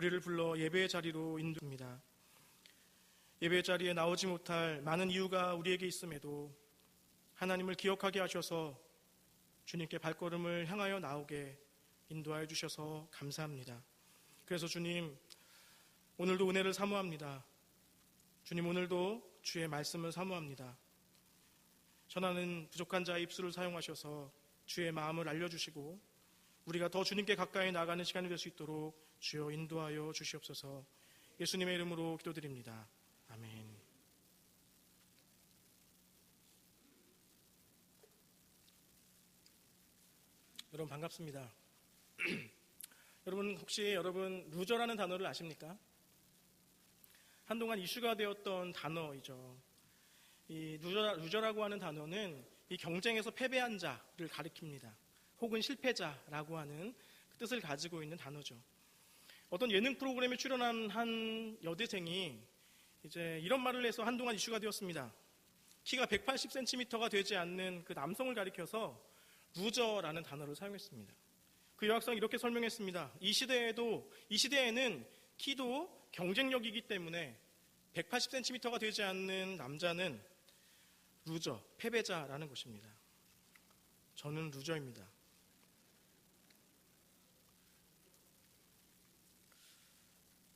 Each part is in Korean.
우리를 불러 예배의 자리로 인도합니다. 예배의 자리에 나오지 못할 많은 이유가 우리에게 있음에도 하나님을 기억하게 하셔서 주님께 발걸음을 향하여 나오게 인도하여 주셔서 감사합니다. 그래서 주님, 오늘도 은혜를 사모합니다. 주님, 오늘도 주의 말씀을 사모합니다. 전하는 부족한 자의 입술을 사용하셔서 주의 마음을 알려주시고 우리가 더 주님께 가까이 나가는 시간이 될 수 있도록 주여 인도하여 주시옵소서 예수님의 이름으로 기도드립니다. 아멘. 여러분 반갑습니다. 여러분 혹시 여러분 루저라는 단어를 아십니까? 한동안 이슈가 되었던 단어이죠. 이 루저, 루저라고 하는 단어는 이 경쟁에서 패배한 자를 가리킵니다. 혹은 실패자라고 하는 그 뜻을 가지고 있는 단어죠. 어떤 예능 프로그램에 출연한 한 여대생이 이제 이런 말을 해서 한동안 이슈가 되었습니다. 키가 180cm가 되지 않는 그 남성을 가리켜서 루저라는 단어를 사용했습니다. 그 여학생이 이렇게 설명했습니다. 이 시대에도 이 시대에는 키도 경쟁력이기 때문에 180cm가 되지 않는 남자는 루저, 패배자라는 것입니다. 저는 루저입니다.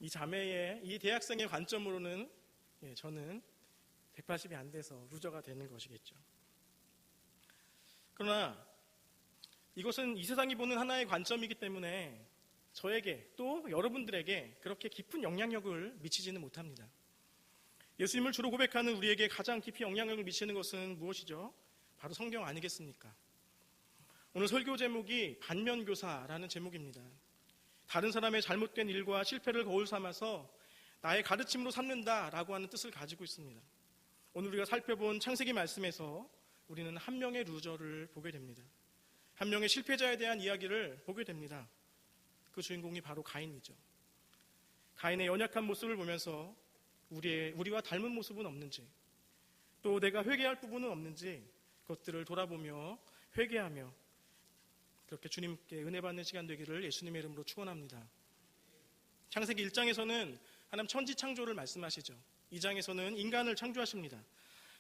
이 자매의 이 대학생의 관점으로는 예, 저는 180이 안 돼서 루저가 되는 것이겠죠. 그러나 이것은 이 세상이 보는 하나의 관점이기 때문에 저에게 또 여러분들에게 그렇게 깊은 영향력을 미치지는 못합니다. 예수님을 주로 고백하는 우리에게 가장 깊이 영향력을 미치는 것은 무엇이죠? 바로 성경 아니겠습니까? 오늘 설교 제목이 반면교사라는 제목입니다. 다른 사람의 잘못된 일과 실패를 거울 삼아서 나의 가르침으로 삼는다라고 하는 뜻을 가지고 있습니다. 오늘 우리가 살펴본 창세기 말씀에서 우리는 한 명의 루저를 보게 됩니다. 한 명의 실패자에 대한 이야기를 보게 됩니다. 그 주인공이 바로 가인이죠. 가인의 연약한 모습을 보면서 우리의, 우리와 닮은 모습은 없는지, 또 내가 회개할 부분은 없는지, 그것들을 돌아보며 회개하며 그렇게 주님께 은혜 받는 시간 되기를 예수님의 이름으로 축원합니다. 창세기 1장에서는 하나님 천지 창조를 말씀하시죠. 2장에서는 인간을 창조하십니다.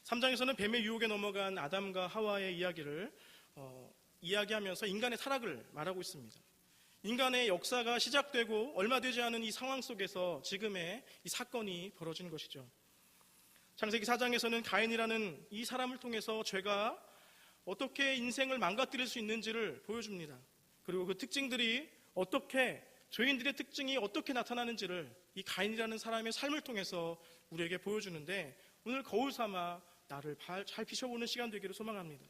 3장에서는 뱀의 유혹에 넘어간 아담과 하와의 이야기를 어, 이야기하면서 인간의 타락을 말하고 있습니다. 인간의 역사가 시작되고 얼마 되지 않은 이 상황 속에서 지금의 이 사건이 벌어진 것이죠. 창세기 4장에서는 가인이라는 이 사람을 통해서 죄가 어떻게 인생을 망가뜨릴 수 있는지를 보여줍니다. 그리고 그 특징들이 어떻게 죄인들의 특징이 어떻게 나타나는지를 이 가인이라는 사람의 삶을 통해서 우리에게 보여주는데 오늘 거울 삼아 나를 잘 비춰보는 시간 되기를 소망합니다.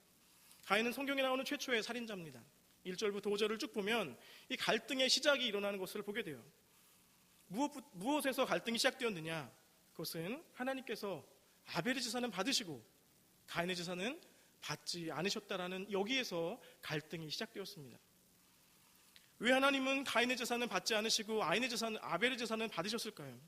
가인은 성경에 나오는 최초의 살인자입니다. 1절부터 5절을 쭉 보면 이 갈등의 시작이 일어나는 것을 보게 돼요. 무엇, 무엇에서 갈등이 시작되었느냐? 그것은 하나님께서 아벨의 제사는 받으시고 가인의 제사는 받지 않으셨다라는 여기에서 갈등이 시작되었습니다. 왜 하나님은 가인의 제사는 받지 않으시고 아인의 제사는 아벨의 제사는 받으셨을까요?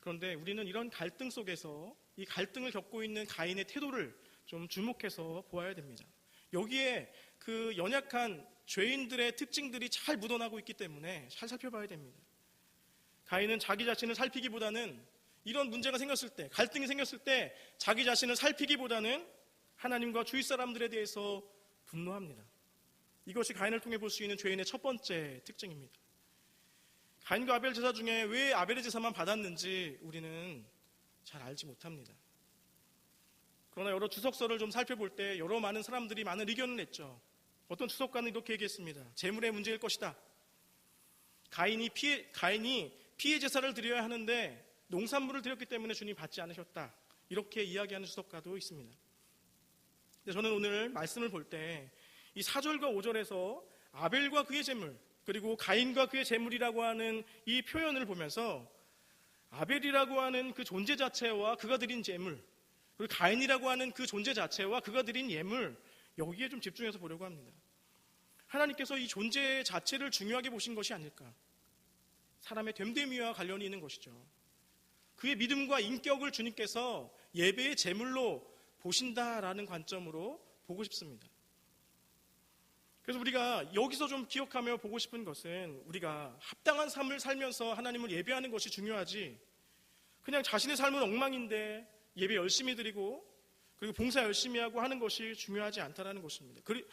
그런데 우리는 이런 갈등 속에서 이 갈등을 겪고 있는 가인의 태도를 좀 주목해서 보아야 됩니다. 여기에 그 연약한 죄인들의 특징들이 잘 묻어나고 있기 때문에 잘 살펴봐야 됩니다. 가인은 자기 자신을 살피기보다는 이런 문제가 생겼을 때, 갈등이 생겼을 때 자기 자신을 살피기보다는 하나님과 주위 사람들에 대해서 분노합니다. 이것이 가인을 통해 볼 수 있는 죄인의 첫 번째 특징입니다. 가인과 아벨 제사 중에 왜 아벨의 제사만 받았는지 우리는 잘 알지 못합니다. 그러나 여러 주석서를 좀 살펴볼 때 여러 많은 사람들이 많은 의견을 냈죠. 어떤 주석가는 이렇게 얘기했습니다. 재물의 문제일 것이다. 가인이 피해, 가인이 피해 제사를 드려야 하는데 농산물을 드렸기 때문에 주님 받지 않으셨다. 이렇게 이야기하는 주석가도 있습니다. 저는 오늘 말씀을 볼 때이 4절과 5절에서 아벨과 그의 재물, 그리고 가인과 그의 재물이라고 하는 이 표현을 보면서 아벨이라고 하는 그 존재 자체와 그가 드린 재물, 그리고 가인이라고 하는 그 존재 자체와 그가 드린 예물, 여기에 좀 집중해서 보려고 합니다. 하나님께서 이 존재 자체를 중요하게 보신 것이 아닐까. 사람의 됨됨이와 관련이 있는 것이죠. 그의 믿음과 인격을 주님께서 예배의 제물로 보신다라는 관점으로 보고 싶습니다. 그래서 우리가 여기서 좀 기억하며 보고 싶은 것은 우리가 합당한 삶을 살면서 하나님을 예배하는 것이 중요하지 그냥 자신의 삶은 엉망인데 예배 열심히 드리고 그리고 봉사 열심히 하고 하는 것이 중요하지 않다라는 것입니다. 그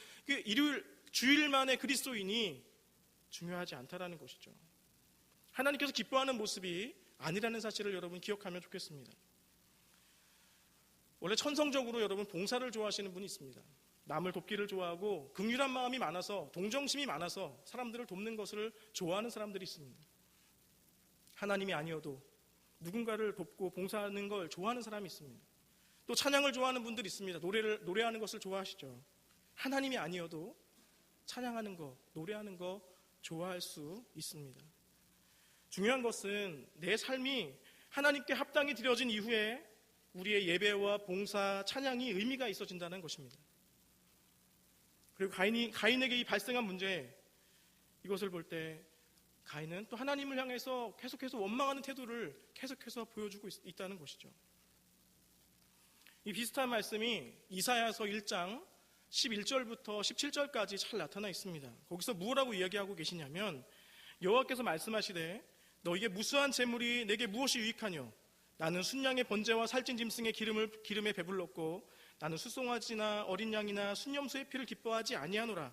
일요일 주일만의 그리스도인이 중요하지 않다라는 것이죠. 하나님께서 기뻐하는 모습이 아니라는 사실을 여러분 기억하면 좋겠습니다. 원래 천성적으로 여러분 봉사를 좋아하시는 분이 있습니다. 남을 돕기를 좋아하고 긍휼한 마음이 많아서 동정심이 많아서 사람들을 돕는 것을 좋아하는 사람들이 있습니다. 하나님이 아니어도 누군가를 돕고 봉사하는 걸 좋아하는 사람이 있습니다. 또 찬양을 좋아하는 분들이 있습니다. 노래를 노래하는 것을 좋아하시죠. 하나님이 아니어도 찬양하는 거, 노래하는 거 좋아할 수 있습니다. 중요한 것은 내 삶이 하나님께 합당히 드려진 이후에 우리의 예배와 봉사, 찬양이 의미가 있어진다는 것입니다. 그리고 가인이, 가인에게 이 발생한 문제, 이것을 볼 때 가인은 또 하나님을 향해서 계속해서 원망하는 태도를 계속해서 보여주고 있, 다는 것이죠. 이 비슷한 말씀이 이사야서 1장 11절부터 17절까지 잘 나타나 있습니다. 거기서 무엇라고 이야기하고 계시냐면 여호와께서 말씀하시되 너에게 무수한 재물이 내게 무엇이 유익하뇨? 나는 순양의 번제와 살찐 짐승의 기름을 기름에 배불렀고 나는 수송아지나 어린 양이나 순념수의 피를 기뻐하지 아니하노라.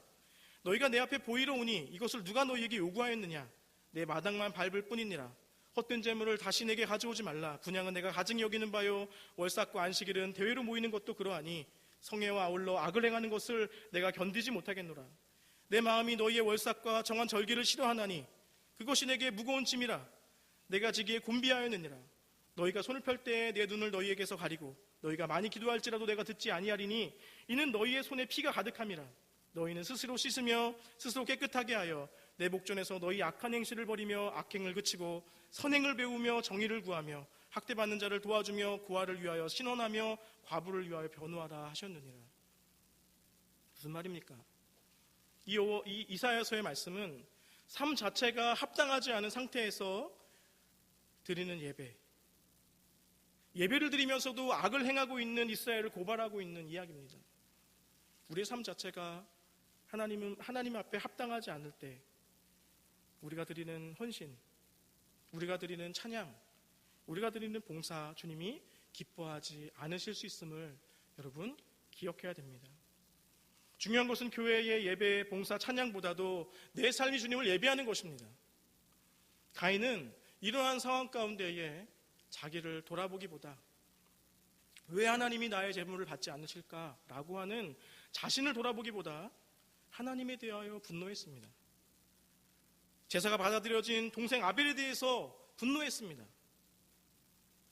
너희가 내 앞에 보이러 오니 이것을 누가 너희에게 요구하였느냐? 내 마당만 밟을 뿐이니라. 헛된 재물을 다시 내게 가져오지 말라. 분양은 내가 가증히 여기는 바요. 월삭과 안식일은 대회로 모이는 것도 그러하니 성애와 아울러 악을 행하는 것을 내가 견디지 못하겠노라. 내 마음이 너희의 월삭과 정한 절기를 싫어하나니 그것이 내게 무거운 짐이라 내가 지기에 곤비하였느니라 너희가 손을 펼때내 눈을 너희에게서 가리고 너희가 많이 기도할지라도 내가 듣지 아니하리니 이는 너희의 손에 피가 가득함이라 너희는 스스로 씻으며 스스로 깨끗하게 하여 내 목전에서 너희 악한 행실을 버리며 악행을 그치고 선행을 배우며 정의를 구하며 학대받는 자를 도와주며 구하를 위하여 신원하며 과부를 위하여 변호하라 하셨느니라. 무슨 말입니까? 이, 이 이사야서의 말씀은 삶 자체가 합당하지 않은 상태에서 드리는 예배, 예배를 드리면서도 악을 행하고 있는 이스라엘을 고발하고 있는 이야기입니다. 우리의 삶 자체가 하나님 하나님 앞에 합당하지 않을 때 우리가 드리는 헌신, 우리가 드리는 찬양, 우리가 드리는 봉사 주님이 기뻐하지 않으실 수 있음을 여러분 기억해야 됩니다. 중요한 것은 교회의 예배, 봉사, 찬양보다도 내 삶이 주님을 예배하는 것입니다. 가인은 이러한 상황 가운데에 자기를 돌아보기보다 왜 하나님이 나의 재물을 받지 않으실까라고 하는 자신을 돌아보기보다 하나님에 대하여 분노했습니다. 제사가 받아들여진 동생 아벨에 대해서 분노했습니다.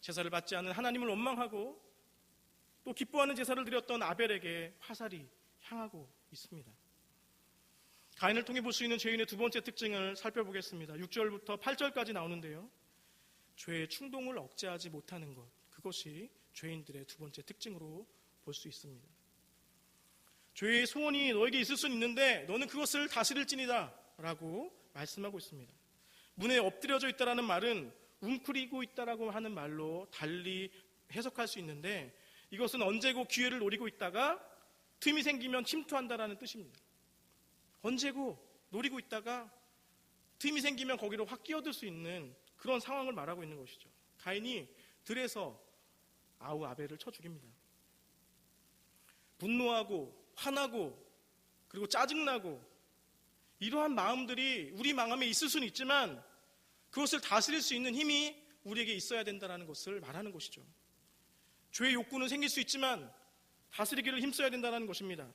제사를 받지 않은 하나님을 원망하고 또 기뻐하는 제사를 드렸던 아벨에게 화살이 향하고 있습니다. 가인을 통해 볼 수 있는 죄인의 두 번째 특징을 살펴보겠습니다. 6절부터 8절까지 나오는데요. 죄의 충동을 억제하지 못하는 것, 그것이 죄인들의 두 번째 특징으로 볼 수 있습니다. 죄의 소원이 너에게 있을 수는 있는데 너는 그것을 다스릴지니다 라고 말씀하고 있습니다. 문에 엎드려져 있다라는 말은 웅크리고 있다라고 하는 말로 달리 해석할 수 있는데 이것은 언제고 기회를 노리고 있다가 틈이 생기면 침투한다라는 뜻입니다. 언제고 노리고 있다가 틈이 생기면 거기로 확 끼어들 수 있는 그런 상황을 말하고 있는 것이죠. 가인이 들에서 아우 아벨을 쳐 죽입니다. 분노하고 화나고 그리고 짜증나고 이러한 마음들이 우리 마음에 있을 수는 있지만 그것을 다스릴 수 있는 힘이 우리에게 있어야 된다는 것을 말하는 것이죠. 죄의 욕구는 생길 수 있지만 다스리기를 힘써야 된다는 것입니다.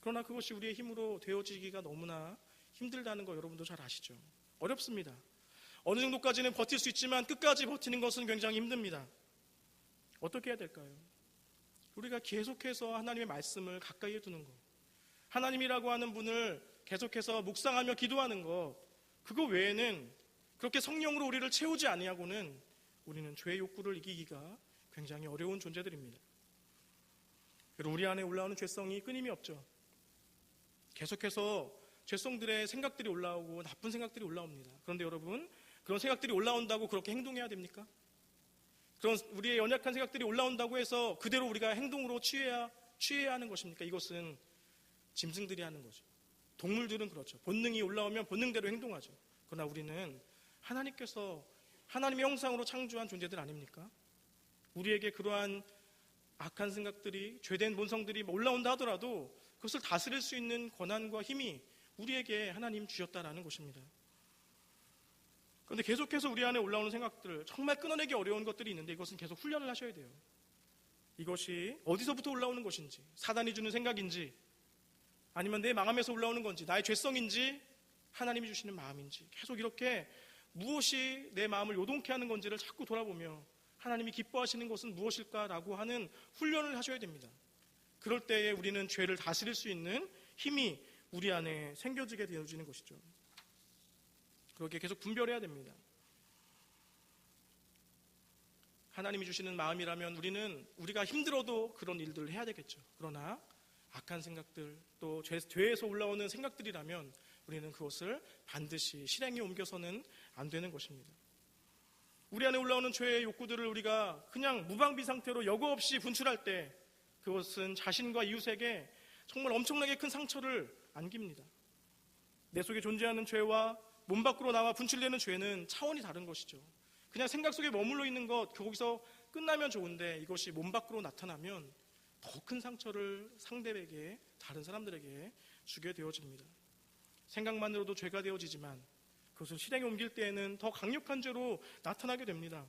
그러나 그것이 우리의 힘으로 되어지기가 너무나 힘들다는 거 여러분도 잘 아시죠. 어렵습니다. 어느 정도까지는 버틸 수 있지만 끝까지 버티는 것은 굉장히 힘듭니다. 어떻게 해야 될까요? 우리가 계속해서 하나님의 말씀을 가까이에 두는 것. 하나님이라고 하는 분을 계속해서 묵상하며 기도하는 것. 그거 외에는 그렇게 성령으로 우리를 채우지 아니하고는 우리는 죄의 욕구를 이기기가 굉장히 어려운 존재들입니다. 그리고 우리 안에 올라오는 죄성이 끊임이 없죠. 계속해서 죄성들의 생각들이 올라오고 나쁜 생각들이 올라옵니다. 그런데 여러분, 그런 생각들이 올라온다고 그렇게 행동해야 됩니까? 그런 우리의 연약한 생각들이 올라온다고 해서 그대로 우리가 행동으로 취해야 취해야 하는 것입니까? 이것은 짐승들이 하는 거죠. 동물들은 그렇죠. 본능이 올라오면 본능대로 행동하죠. 그러나 우리는 하나님께서 하나님의 형상으로 창조한 존재들 아닙니까? 우리에게 그러한 악한 생각들이 죄된 본성들이 올라온다 하더라도 그것을 다스릴 수 있는 권한과 힘이 우리에게 하나님 주셨다라는 것입니다. 그런데 계속해서 우리 안에 올라오는 생각들, 정말 끊어내기 어려운 것들이 있는데 이것은 계속 훈련을 하셔야 돼요. 이것이 어디서부터 올라오는 것인지, 사단이 주는 생각인지, 아니면 내 마음에서 올라오는 건지, 나의 죄성인지, 하나님이 주시는 마음인지, 계속 이렇게 무엇이 내 마음을 요동케 하는 건지를 자꾸 돌아보며 하나님이 기뻐하시는 것은 무엇일까라고 하는 훈련을 하셔야 됩니다. 그럴 때에 우리는 죄를 다스릴 수 있는 힘이 우리 안에 생겨지게 되어지는 것이죠. 그렇게 계속 분별해야 됩니다. 하나님이 주시는 마음이라면 우리는 우리가 힘들어도 그런 일들을 해야 되겠죠. 그러나 악한 생각들 또 죄, 죄에서 올라오는 생각들이라면 우리는 그것을 반드시 실행에 옮겨서는 안 되는 것입니다. 우리 안에 올라오는 죄의 욕구들을 우리가 그냥 무방비 상태로 여과 없이 분출할 때 그것은 자신과 이웃에게 정말 엄청나게 큰 상처를 안깁니다. 내 속에 존재하는 죄와 몸 밖으로 나와 분출되는 죄는 차원이 다른 것이죠. 그냥 생각 속에 머물러 있는 것, 거기서 끝나면 좋은데 이것이 몸 밖으로 나타나면 더 큰 상처를 상대에게, 다른 사람들에게 주게 되어집니다. 생각만으로도 죄가 되어지지만 그것을 실행에 옮길 때에는 더 강력한 죄로 나타나게 됩니다.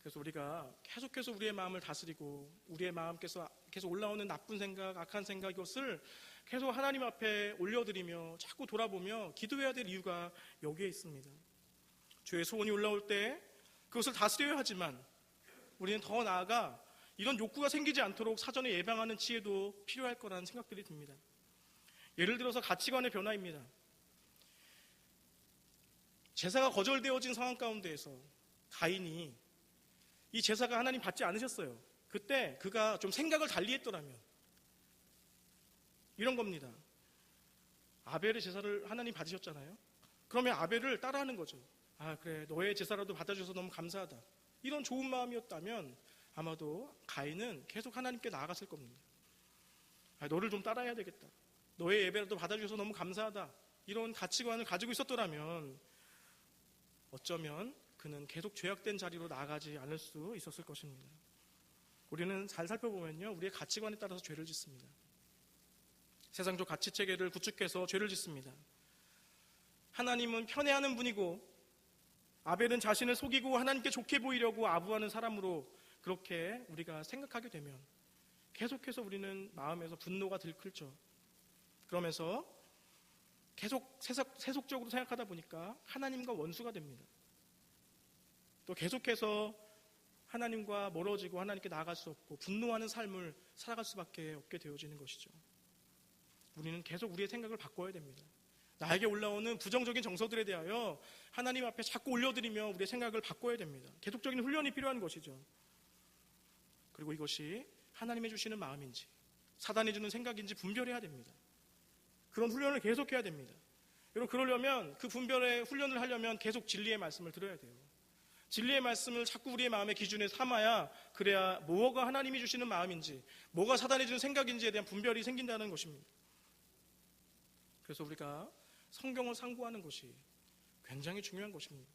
그래서 우리가 계속해서 우리의 마음을 다스리고 우리의 마음께서 계속 올라오는 나쁜 생각, 악한 생각 이것을 계속 하나님 앞에 올려드리며 자꾸 돌아보며 기도해야 될 이유가 여기에 있습니다. 죄의 소원이 올라올 때 그것을 다스려야 하지만 우리는 더 나아가 이런 욕구가 생기지 않도록 사전에 예방하는 지혜도 필요할 거라는 생각들이 듭니다. 예를 들어서 가치관의 변화입니다. 제사가 거절되어진 상황 가운데에서 가인이 이 제사가 하나님 받지 않으셨어요. 그때 그가 좀 생각을 달리 했더라면 이런 겁니다. 아벨의 제사를 하나님 받으셨잖아요. 그러면 아벨을 따라하는 거죠. 아, 그래. 너의 제사라도 받아줘서 너무 감사하다. 이런 좋은 마음이었다면 아마도 가인은 계속 하나님께 나아갔을 겁니다. 아, 너를 좀 따라해야 되겠다. 너의 예배라도 받아주셔서 너무 감사하다. 이런 가치관을 가지고 있었더라면 어쩌면 그는 계속 죄악된 자리로 나아가지 않을 수 있었을 것입니다. 우리는 잘 살펴보면요. 우리의 가치관에 따라서 죄를 짓습니다. 세상적 가치 체계를 구축해서 죄를 짓습니다. 하나님은 편애하는 분이고 아벨은 자신을 속이고 하나님께 좋게 보이려고 아부하는 사람으로 그렇게 우리가 생각하게 되면 계속해서 우리는 마음에서 분노가 들끓죠. 그러면서 계속 세속, 적으로 생각하다 보니까 하나님과 원수가 됩니다. 또 계속해서 하나님과 멀어지고 하나님께 나아갈 수 없고 분노하는 삶을 살아갈 수밖에 없게 되어지는 것이죠. 우리는 계속 우리의 생각을 바꿔야 됩니다. 나에게 올라오는 부정적인 정서들에 대하여 하나님 앞에 자꾸 올려드리며 우리의 생각을 바꿔야 됩니다. 계속적인 훈련이 필요한 것이죠. 그리고 이것이 하나님이 주시는 마음인지 사단이 주는 생각인지 분별해야 됩니다. 그런 훈련을 계속해야 됩니다. 여러분 그러려면 그 분별의 훈련을 하려면 계속 진리의 말씀을 들어야 돼요. 진리의 말씀을 자꾸 우리의 마음의 기준에 삼아야 그래야 뭐가 하나님이 주시는 마음인지 뭐가 사단이 주는 생각인지에 대한 분별이 생긴다는 것입니다. 그래서 우리가 성경을 상고하는 것이 굉장히 중요한 것입니다.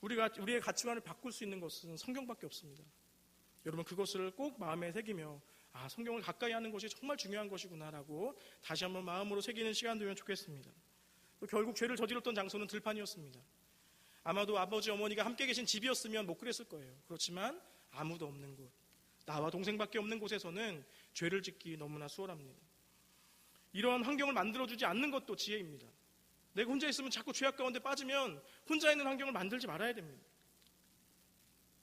우리가 우리의 가치관을 바꿀 수 있는 것은 성경밖에 없습니다. 여러분 그것을 꼭 마음에 새기며 아 성경을 가까이 하는 것이 정말 중요한 것이구나라고 다시 한번 마음으로 새기는 시간 되면 좋겠습니다. 결국 죄를 저질렀던 장소는 들판이었습니다. 아마도 아버지 어머니가 함께 계신 집이었으면 못 그랬을 거예요. 그렇지만 아무도 없는 곳, 나와 동생밖에 없는 곳에서는 죄를 짓기 너무나 수월합니다. 이러한 환경을 만들어주지 않는 것도 지혜입니다. 내가 혼자 있으면 자꾸 죄악 가운데 빠지면 혼자 있는 환경을 만들지 말아야 됩니다.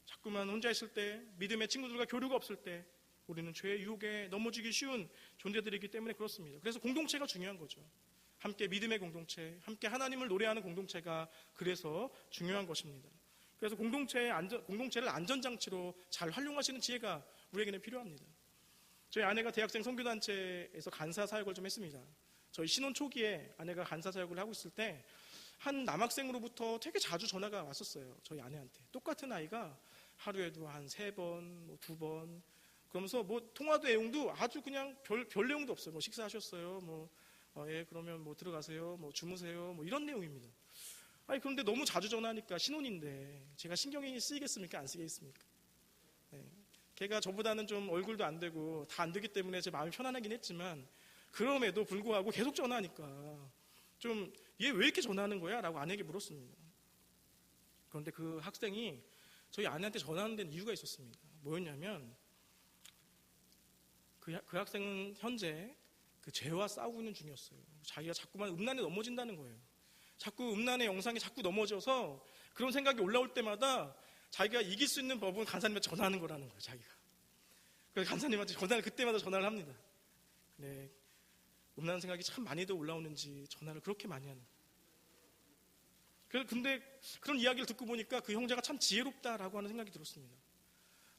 자꾸만 혼자 있을 때, 믿음의 친구들과 교류가 없을 때, 우리는 죄의 유혹에 넘어지기 쉬운 존재들이기 때문에 그렇습니다. 그래서 공동체가 중요한 거죠. 함께 믿음의 공동체, 함께 하나님을 노래하는 공동체가 그래서 중요한 것입니다. 그래서 공동체의 안전, 공동체를 안전장치로 잘 활용하시는 지혜가 우리에게는 필요합니다. 저희 아내가 대학생 선교단체에서 간사 사역을 좀 했습니다. 저희 신혼 초기에 아내가 간사 사역을 하고 있을 때 한 남학생으로부터 되게 자주 전화가 왔었어요. 저희 아내한테. 똑같은 아이가 하루에도 한 세 번, 뭐 두 번, 그러면서 뭐 통화 내용도 아주 그냥 별, 별 내용도 없어요. 뭐 식사하셨어요? 뭐, 어, 예, 그러면 뭐 들어가세요? 뭐 주무세요? 뭐 이런 내용입니다. 아니, 그런데 너무 자주 전화하니까 신혼인데 제가 신경이 쓰이겠습니까? 안 쓰이겠습니까? 예. 걔가 저보다는 좀 얼굴도 안 되고 다 안 되기 때문에 제 마음이 편안하긴 했지만 그럼에도 불구하고 계속 전화하니까 좀 얘 왜 이렇게 전화하는 거야? 라고 아내에게 물었습니다. 그런데 그 학생이 저희 아내한테 전화하는 데는 이유가 있었습니다. 뭐였냐면 그, 그 학생은 현재 그 죄와 싸우고 있는 중이었어요. 자기가 자꾸만 음란에 넘어진다는 거예요. 자꾸 음란의 영상에 자꾸 넘어져서 그런 생각이 올라올 때마다 자기가 이길 수 있는 법은 간사님한테 전화하는 거라는 거예요, 자기가. 그래서 간사님한테 전화를 그때마다 전화를 합니다. 네. 음란 생각이 참 많이도 올라오는지 전화를 그렇게 많이 하는 거예요. 그- 근데 그런 이야기를 듣고 보니까 그 형제가 참 지혜롭다라고 하는 생각이 들었습니다.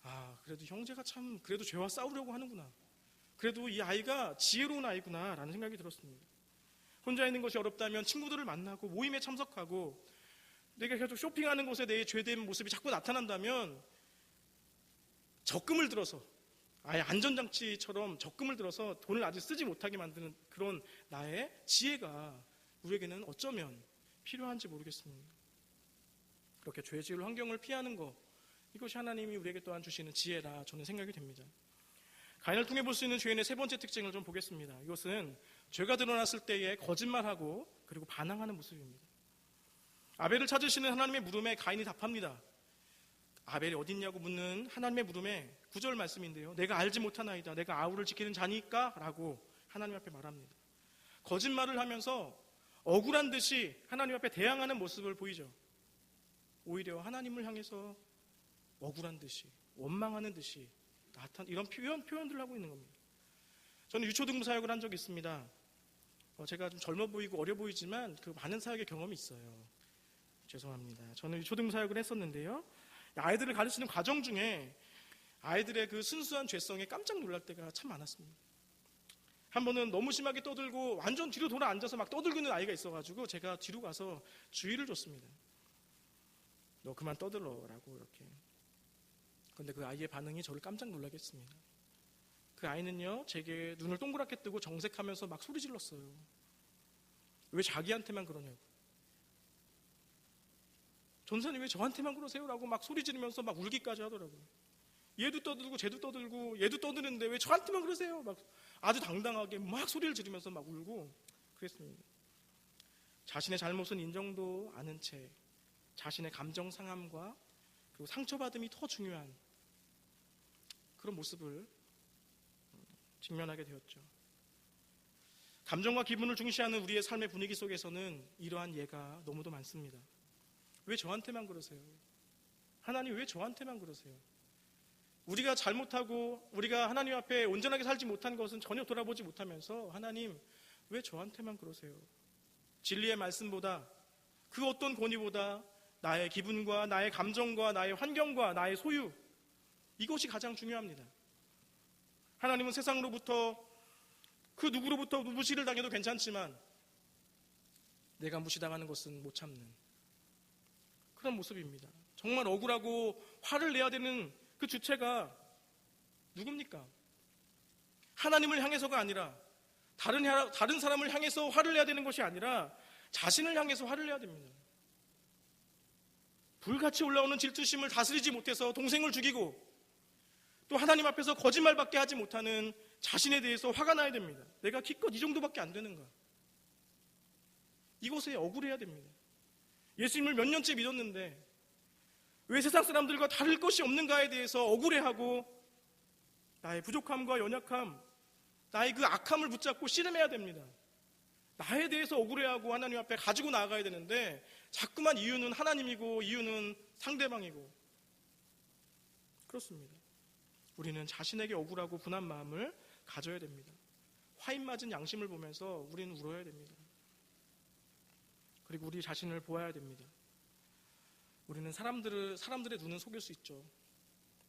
아, 그래도 형제가 참 그래도 죄와 싸우려고 하는구나. 그래도 이 아이가 지혜로운 아이구나라는 생각이 들었습니다. 혼자 있는 것이 어렵다면 친구들을 만나고 모임에 참석하고 내가 계속 쇼핑하는 곳에 내 죄된 모습이 자꾸 나타난다면 적금을 들어서 아예 안전장치처럼 적금을 들어서 돈을 아직 쓰지 못하게 만드는 그런 나의 지혜가 우리에게는 어쩌면 필요한지 모르겠습니다. 그렇게 죄 지을 환경을 피하는 것 이것이 하나님이 우리에게 또한 주시는 지혜라 저는 생각이 됩니다. 가인을 통해 볼 수 있는 죄인의 세 번째 특징을 좀 보겠습니다. 이것은 죄가 드러났을 때에 거짓말하고 그리고 반항하는 모습입니다. 아벨을 찾으시는 하나님의 물음에 가인이 답합니다. 아벨이 어딨냐고 묻는 하나님의 물음에 구절 말씀인데요. 내가 알지 못하나이다. 내가 아우를 지키는 자니까? 라고 하나님 앞에 말합니다. 거짓말을 하면서 억울한 듯이 하나님 앞에 대항하는 모습을 보이죠. 오히려 하나님을 향해서 억울한 듯이, 원망하는 듯이 나타 이런 표현, 표현들을 하고 있는 겁니다. 저는 유초등부 사역을 한 적이 있습니다. 어, 제가 좀 젊어 보이고 어려 보이지만 그 많은 사역의 경험이 있어요. 죄송합니다. 저는 유초등부 사역을 했었는데요. 아이들을 가르치는 과정 중에 아이들의 그 순수한 죄성에 깜짝 놀랄 때가 참 많았습니다. 한 번은 너무 심하게 떠들고 완전 뒤로 돌아 앉아서 막 떠들고 있는 아이가 있어가지고 제가 뒤로 가서 주의를 줬습니다. 너 그만 떠들어라고 이렇게. 그런데 그 아이의 반응이 저를 깜짝 놀라게 했습니다. 그 아이는요, 제게 눈을 동그랗게 뜨고 정색하면서 막 소리 질렀어요. 왜 자기한테만 그러냐고. 전사님 왜 저한테만 그러세요 라고 막 소리 지르면서 막 울기까지 하더라고요. 얘도 떠들고 쟤도 떠들고 얘도 떠드는데 왜 저한테만 그러세요? 막 아주 당당하게 막 소리를 지르면서 막 울고 그랬습니다. 자신의 잘못은 인정도 않은 채 자신의 감정 상함과 그리고 상처받음이 더 중요한 그런 모습을 직면하게 되었죠. 감정과 기분을 중시하는 우리의 삶의 분위기 속에서는 이러한 예가 너무도 많습니다. 왜 저한테만 그러세요? 하나님 왜 저한테만 그러세요? 우리가 잘못하고 우리가 하나님 앞에 온전하게 살지 못한 것은 전혀 돌아보지 못하면서 하나님 왜 저한테만 그러세요? 진리의 말씀보다 그 어떤 권위보다 나의 기분과 나의 감정과 나의 환경과 나의 소유 이것이 가장 중요합니다. 하나님은 세상으로부터 그 누구로부터 무시를 당해도 괜찮지만 내가 무시당하는 것은 못 참는 그런 모습입니다. 정말 억울하고 화를 내야 되는 그 주체가 누굽니까? 하나님을 향해서가 아니라 다른, 다른 사람을 향해서 화를 내야 되는 것이 아니라 자신을 향해서 화를 내야 됩니다. 불같이 올라오는 질투심을 다스리지 못해서 동생을 죽이고 또 하나님 앞에서 거짓말밖에 하지 못하는 자신에 대해서 화가 나야 됩니다. 내가 기껏 이 정도밖에 안 되는가? 이곳에 억울해야 됩니다. 예수님을 몇 년째 믿었는데 왜 세상 사람들과 다를 것이 없는가에 대해서 억울해하고 나의 부족함과 연약함, 나의 그 악함을 붙잡고 씨름해야 됩니다. 나에 대해서 억울해하고 하나님 앞에 가지고 나아가야 되는데 자꾸만 이유는 하나님이고 이유는 상대방이고 그렇습니다. 우리는 자신에게 억울하고 분한 마음을 가져야 됩니다. 화인 맞은 양심을 보면서 우리는 울어야 됩니다. 그리고 우리 자신을 보아야 됩니다. 우리는 사람들을, 사람들의 눈은 속일 수 있죠.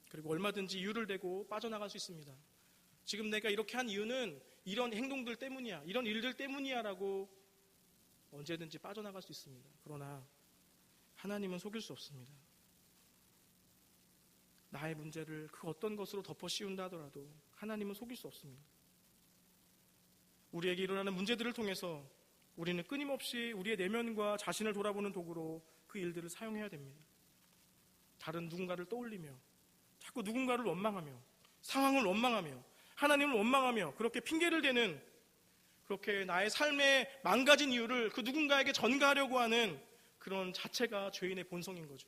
그리고 얼마든지 이유를 대고 빠져나갈 수 있습니다. 지금 내가 이렇게 한 이유는 이런 행동들 때문이야, 이런 일들 때문이야 라고 언제든지 빠져나갈 수 있습니다. 그러나 하나님은 속일 수 없습니다. 나의 문제를 그 어떤 것으로 덮어 씌운다 하더라도 하나님은 속일 수 없습니다. 우리에게 일어나는 문제들을 통해서 우리는 끊임없이 우리의 내면과 자신을 돌아보는 도구로 그 일들을 사용해야 됩니다. 다른 누군가를 떠올리며 자꾸 누군가를 원망하며 상황을 원망하며 하나님을 원망하며 그렇게 핑계를 대는 그렇게 나의 삶의 망가진 이유를 그 누군가에게 전가하려고 하는 그런 자체가 죄인의 본성인 거죠.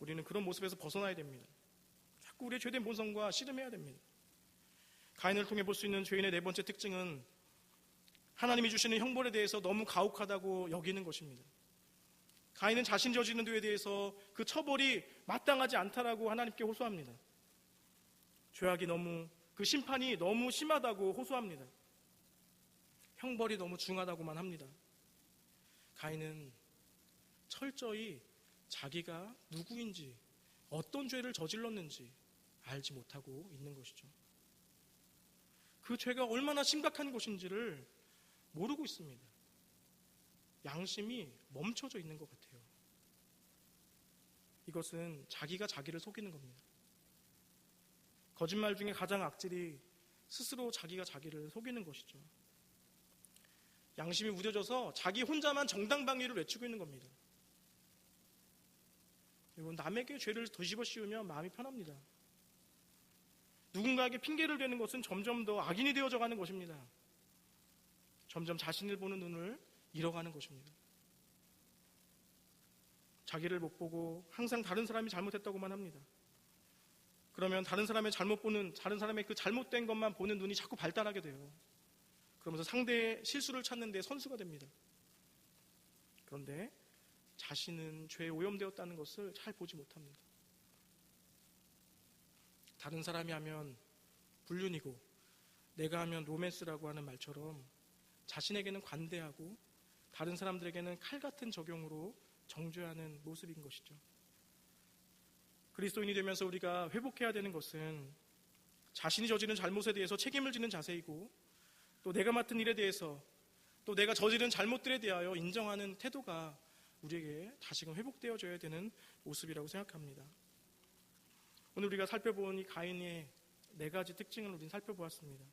우리는 그런 모습에서 벗어나야 됩니다. 자꾸 우리의 죄된 본성과 씨름해야 됩니다. 가인을 통해 볼 수 있는 죄인의 네 번째 특징은 하나님이 주시는 형벌에 대해서 너무 가혹하다고 여기는 것입니다. 가인은 자신 저지른 죄에 대해서 그 처벌이 마땅하지 않다라고 하나님께 호소합니다. 죄악이 너무 그 심판이 너무 심하다고 호소합니다. 형벌이 너무 중하다고만 합니다. 가인은 철저히 자기가 누구인지 어떤 죄를 저질렀는지 알지 못하고 있는 것이죠. 그 죄가 얼마나 심각한 것인지를 모르고 있습니다. 양심이 멈춰져 있는 것 같아요. 이것은 자기가 자기를 속이는 겁니다. 거짓말 중에 가장 악질이 스스로 자기가 자기를 속이는 것이죠. 양심이 무뎌져서 자기 혼자만 정당방위를 외치고 있는 겁니다. 그리고 남에게 죄를 뒤집어 씌우면 마음이 편합니다. 누군가에게 핑계를 대는 것은 점점 더 악인이 되어져 가는 것입니다. 점점 자신을 보는 눈을 잃어가는 것입니다. 자기를 못 보고 항상 다른 사람이 잘못했다고만 합니다. 그러면 다른 사람의 잘못 보는, 다른 사람의 그 잘못된 것만 보는 눈이 자꾸 발달하게 돼요. 그러면서 상대의 실수를 찾는데 선수가 됩니다. 그런데 자신은 죄에 오염되었다는 것을 잘 보지 못합니다. 다른 사람이 하면 불륜이고 내가 하면 로맨스라고 하는 말처럼 자신에게는 관대하고 다른 사람들에게는 칼 같은 적용으로 정죄하는 모습인 것이죠. 그리스도인이 되면서 우리가 회복해야 되는 것은 자신이 저지른 잘못에 대해서 책임을 지는 자세이고 또 내가 맡은 일에 대해서 또 내가 저지른 잘못들에 대하여 인정하는 태도가 우리에게 다시금 회복되어져야 되는 모습이라고 생각합니다. 오늘 우리가 살펴본 이 가인의 네 가지 특징을 우리는 살펴보았습니다.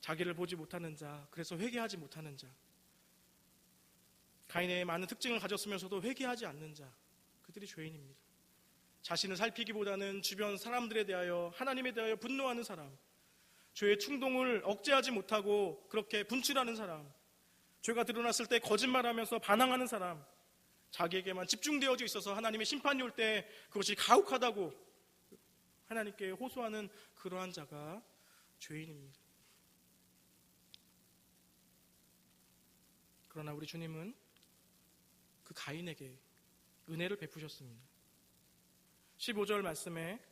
자기를 보지 못하는 자, 그래서 회개하지 못하는 자. 가인의 많은 특징을 가졌으면서도 회개하지 않는 자. 그들이 죄인입니다. 자신을 살피기보다는 주변 사람들에 대하여 하나님에 대하여 분노하는 사람. 죄의 충동을 억제하지 못하고 그렇게 분출하는 사람. 죄가 드러났을 때 거짓말하면서 반항하는 사람. 자기에게만 집중되어져 있어서 하나님의 심판이 올 때 그것이 가혹하다고 하나님께 호소하는 그러한 자가 죄인입니다. 그러나 우리 주님은 그 가인에게 은혜를 베푸셨습니다. 15절 말씀에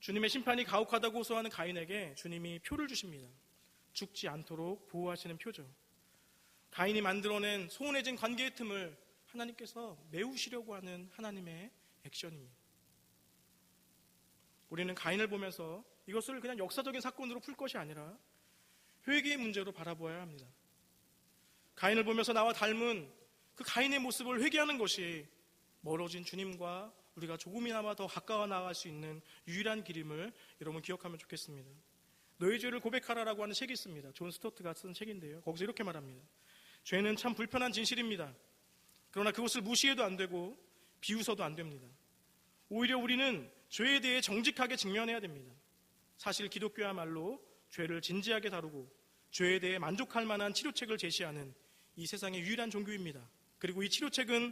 주님의 심판이 가혹하다고 호소하는 가인에게 주님이 표를 주십니다. 죽지 않도록 보호하시는 표죠. 가인이 만들어낸 소원해진 관계의 틈을 하나님께서 메우시려고 하는 하나님의 액션입니다. 우리는 가인을 보면서 이것을 그냥 역사적인 사건으로 풀 것이 아니라 회개의 문제로 바라보아야 합니다. 가인을 보면서 나와 닮은 그 가인의 모습을 회개하는 것이 멀어진 주님과 우리가 조금이나마 더 가까워 나갈 수 있는 유일한 길임을 여러분 기억하면 좋겠습니다. 너희 죄를 고백하라라고 하는 책이 있습니다. 존 스토트가 쓴 책인데요. 거기서 이렇게 말합니다. 죄는 참 불편한 진실입니다. 그러나 그것을 무시해도 안 되고 비웃어도 안 됩니다. 오히려 우리는 죄에 대해 정직하게 직면해야 됩니다. 사실 기독교야말로 죄를 진지하게 다루고 죄에 대해 만족할 만한 치료책을 제시하는 이 세상의 유일한 종교입니다. 그리고 이 치료책은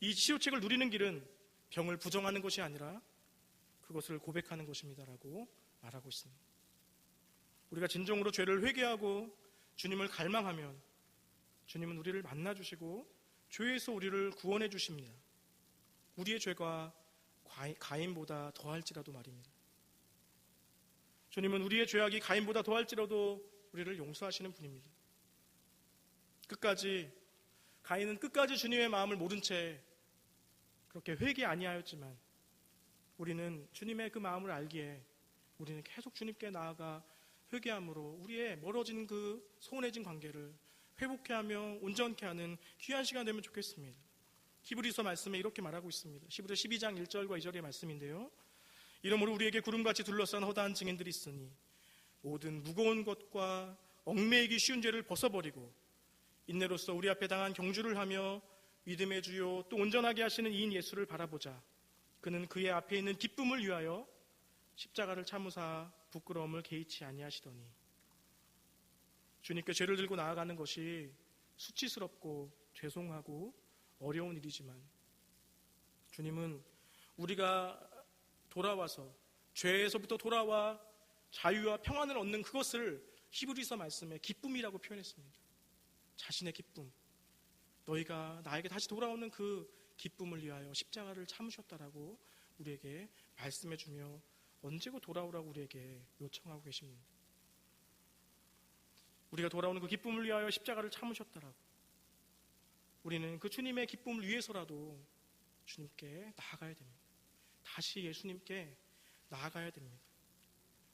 이 치료책을 누리는 길은 병을 부정하는 것이 아니라 그것을 고백하는 것입니다라고 말하고 있습니다. 우리가 진정으로 죄를 회개하고 주님을 갈망하면 주님은 우리를 만나 주시고 죄에서 우리를 구원해 주십니다. 우리의 죄가 가인보다 더할지라도 말입니다. 주님은 우리의 죄악이 가인보다 더할지라도 우리를 용서하시는 분입니다. 끝까지 가인은 끝까지 주님의 마음을 모른 채 그렇게 회개 아니하였지만 우리는 주님의 그 마음을 알기에 우리는 계속 주님께 나아가 회개함으로 우리의 멀어진 그 소원해진 관계를 회복해 하며 온전케 하는 귀한 시간 되면 좋겠습니다. 히브리서 말씀에 이렇게 말하고 있습니다. 히브리 12장 1절과 2절의 말씀인데요. 이러므로 우리에게 구름같이 둘러싼 허다한 증인들이 있으니 모든 무거운 것과 얽매이기 쉬운 죄를 벗어버리고 인내로서 우리 앞에 당한 경주를 하며 믿음의 주요 또 온전하게 하시는 이인 예수를 바라보자. 그는 그의 앞에 있는 기쁨을 위하여 십자가를 참으사 부끄러움을 개의치 아니하시더니 주님께 죄를 들고 나아가는 것이 수치스럽고 죄송하고 어려운 일이지만 주님은 우리가 돌아와서 죄에서부터 돌아와 자유와 평안을 얻는 그것을 히브리서 말씀에 기쁨이라고 표현했습니다. 자신의 기쁨. 너희가 나에게 다시 돌아오는 그 기쁨을 위하여 십자가를 참으셨다라고 우리에게 말씀해 주며 언제고 돌아오라고 우리에게 요청하고 계십니다. 우리가 돌아오는 그 기쁨을 위하여 십자가를 참으셨다라고. 우리는 그 주님의 기쁨을 위해서라도 주님께 나아가야 됩니다. 다시 예수님께 나아가야 됩니다.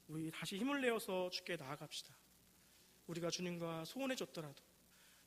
우리 다시 힘을 내어서 주께 나아갑시다. 우리가 주님과 소원해졌더라도,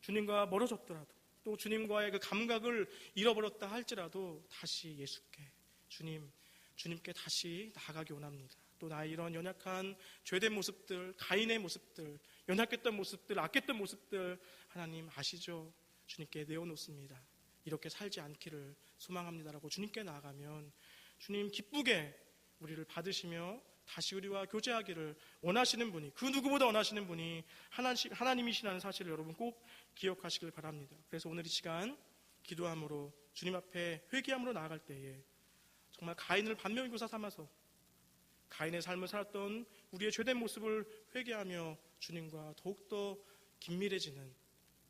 주님과 멀어졌더라도, 또 주님과의 그 감각을 잃어버렸다 할지라도 다시 예수께, 주님, 주님께 다시 나아가기 원합니다. 또 나의 이런 연약한 죄된 모습들, 가인의 모습들, 연약했던 모습들, 악했던 모습들, 하나님 아시죠? 주님께 내어놓습니다. 이렇게 살지 않기를 소망합니다라고 주님께 나아가면 주님 기쁘게 우리를 받으시며 다시 우리와 교제하기를 원하시는 분이 그 누구보다 원하시는 분이 하나님이시라는 사실을 여러분 꼭 기억하시길 바랍니다. 그래서 오늘 이 시간 기도함으로 주님 앞에 회개함으로 나아갈 때에 정말 가인을 반면교사 삼아서 가인의 삶을 살았던 우리의 죄된 모습을 회개하며 주님과 더욱더 긴밀해지는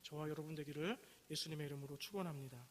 저와 여러분 되기를 예수님의 이름으로 축원합니다.